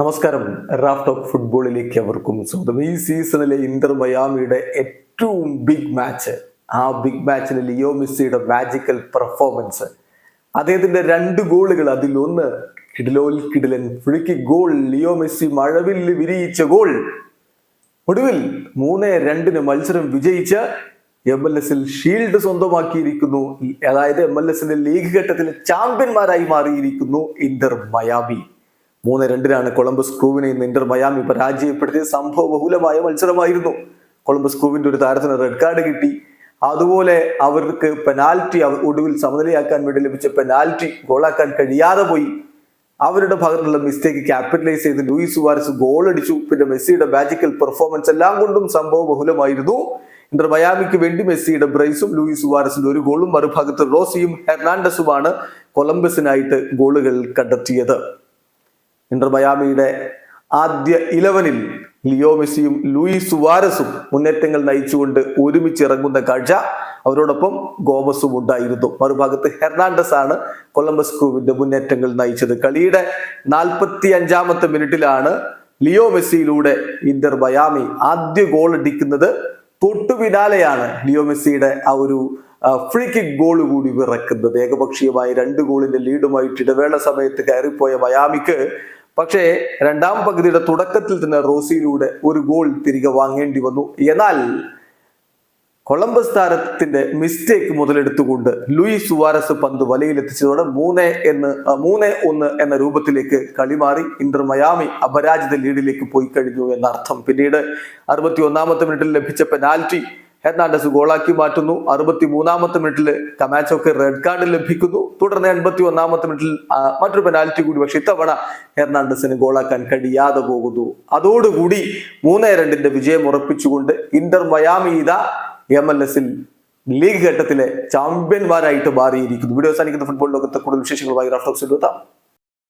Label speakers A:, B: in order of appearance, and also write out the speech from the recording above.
A: നമസ്കാരം. Raf talk ഫുട്ബോളിലേക്ക് അവർക്കും സ്വന്തം ഈ സീസണിലെ ഇന്റർ മയാമിയുടെ ഏറ്റവും ബിഗ് മാച്ച് ആ ബിഗ് മാച്ചിൽ ലിയോ മെസ്സിയുടെ മാജിക്കൽ പെർഫോമൻസ് അദ്ദേഹത്തിന്റെ രണ്ട് ഗോളുകൾ അതിലൊന്ന് കിഡലോൽ കിഡലൻ free kick goal Leo Messi മഴവിൽ വിരിയിച്ച ഗോൾ. ഒടുവിൽ മൂന്ന് രണ്ടിന് മത്സരം വിജയിച്ച് എം എൽ എസിൽ ഷീൽഡ് സ്വന്തമാക്കിയിരിക്കുന്നു. അതായത് എം എൽ എസിന്റെ ലീഗ് ഘട്ടത്തിലെ ചാമ്പ്യന്മാരായി മാറിയിരിക്കുന്നു ഇന്റർ മയാമി. മൂന്ന് രണ്ടിനാണ് കൊളംബസ് ക്രൂവിനെ ഇന്ന് ഇന്റർ മയാമി പരാജയപ്പെടുത്തിയ സംഭവ ബഹുലമായ മത്സരമായിരുന്നു. കൊളംബസ് ക്രൂവിന്റെ ഒരു താരത്തിന് റെഡ് കാർഡ് കിട്ടി. അതുപോലെ അവർക്ക് പെനാൽറ്റി ഒടുവിൽ സമനിലയാക്കാൻ വേണ്ടി ലഭിച്ച പെനാൽറ്റി ഗോളാക്കാൻ കഴിയാതെ പോയി. അവരുടെ ഭാഗത്തുള്ള മിസ്റ്റേക്ക് ക്യാപിറ്റലൈസ് ചെയ്ത് ലൂയിസ് സുവാരസ് ഗോൾ അടിച്ചു. പിന്നെ മെസ്സിയുടെ മാജിക്കൽ പെർഫോമൻസ് എല്ലാം കൊണ്ടും സംഭവ ബഹുലമായിരുന്നു. ഇന്റർ മയാമിക്ക് വേണ്ടി മെസ്സിയുടെ ബ്രൈസും ലൂയിസ് സുവാരസിന്റെ ഒരു ഗോളും മറുഭാഗത്ത് റോസിയും ഹെർണാണ്ടസുമാണ് കൊളംബസിനായിട്ട് ഗോളുകൾ കണ്ടെത്തിയത്. ഇന്റർ മയാമിയുടെ ആദ്യ ഇലവനിൽ ലിയോ മെസ്സിയും ലൂയിസ് സുവാരസും മുന്നേറ്റങ്ങൾ നയിച്ചുകൊണ്ട് ഒരുമിച്ച് ഇറങ്ങുന്ന കാഴ്ച അവരോടൊപ്പം ഗോമസും ഉണ്ടായിരുന്നു. മറുഭാഗത്ത് ഹെർണാണ്ടസ് ആണ് കൊളംബസ് ക്രൂവിന്റെ മുന്നേറ്റങ്ങൾ നയിച്ചത്. കളിയുടെ നാൽപ്പത്തി അഞ്ചാമത്തെ മിനിറ്റിലാണ് ലിയോ മെസ്സിയിലൂടെ ഇന്റർ മയാമി ആദ്യ ഗോൾ അടിക്കുന്നത്. തൊട്ടു പിന്നാലെയാണ് ലിയോ മെസ്സിയുടെ ആ ഒരു ഫ്രീ കിക്ക് ഗോൾ കൂടി വിറക്കുന്നത്. ഏകപക്ഷീയമായി രണ്ട് ഗോളിന്റെ ലീഡുമായിട്ട് ഇടവേള സമയത്ത് കയറിപ്പോയ മയാമിക്ക് പക്ഷേ രണ്ടാം പകുതിയുടെ തുടക്കത്തിൽ തന്നെ റോസിയിലൂടെ ഒരു ഗോൾ തിരികെ വാങ്ങേണ്ടി വന്നു. എന്നാൽ കൊളംബസ് താരത്തിന്റെ മിസ്റ്റേക്ക് മുതലെടുത്തുകൊണ്ട് ലൂയിസ് സുവാരസ് പന്ത് വലയിലെത്തിച്ചതോടെ മൂന്ന് എന്ന് മൂന്ന് ഒന്ന് എന്ന രൂപത്തിലേക്ക് കളി മാറി. ഇന്റർ മയാമി അപരാജിത ലീഡിലേക്ക് പോയി കഴിഞ്ഞു എന്നർത്ഥം. പിന്നീട് അറുപത്തി ഒന്നാമത്തെ മിനിറ്റിൽ ലഭിച്ച പെനാൽറ്റി ഹെർണാണ്ടസ് ഗോളാക്കി മാറ്റുന്നു. അറുപത്തി മൂന്നാമത്തെ മിനിറ്റിൽ കമാച്ചോക്ക് റെഡ് കാർഡ് ലഭിക്കുന്നു. തുടർന്ന് എൺപത്തി ഒന്നാമത്തെ മിനിറ്റിൽ മറ്റൊരു പെനാൽറ്റി കൂടി. പക്ഷെ ഇത്തവണ ഹെർണാണ്ടസിന് ഗോളാക്കാൻ കഴിയാതെ പോകുന്നു. അതോടുകൂടി മൂന്നേ രണ്ടിന്റെ വിജയം ഉറപ്പിച്ചുകൊണ്ട് ഇന്റർ മയാമി എം എൽ എസിൽ ലീഗ് ഘട്ടത്തിലെ ചാമ്പ്യന്മാരായിട്ട് മാറിയിരിക്കുന്നു. വീഡിയോ അവസാനിക്കുന്ന ഫുട്ബോൾ ലോകത്തെ കൂടുതൽ വിശേഷങ്ങളുമായി റാഫ്റ്റോക്സിൽ എത്താം.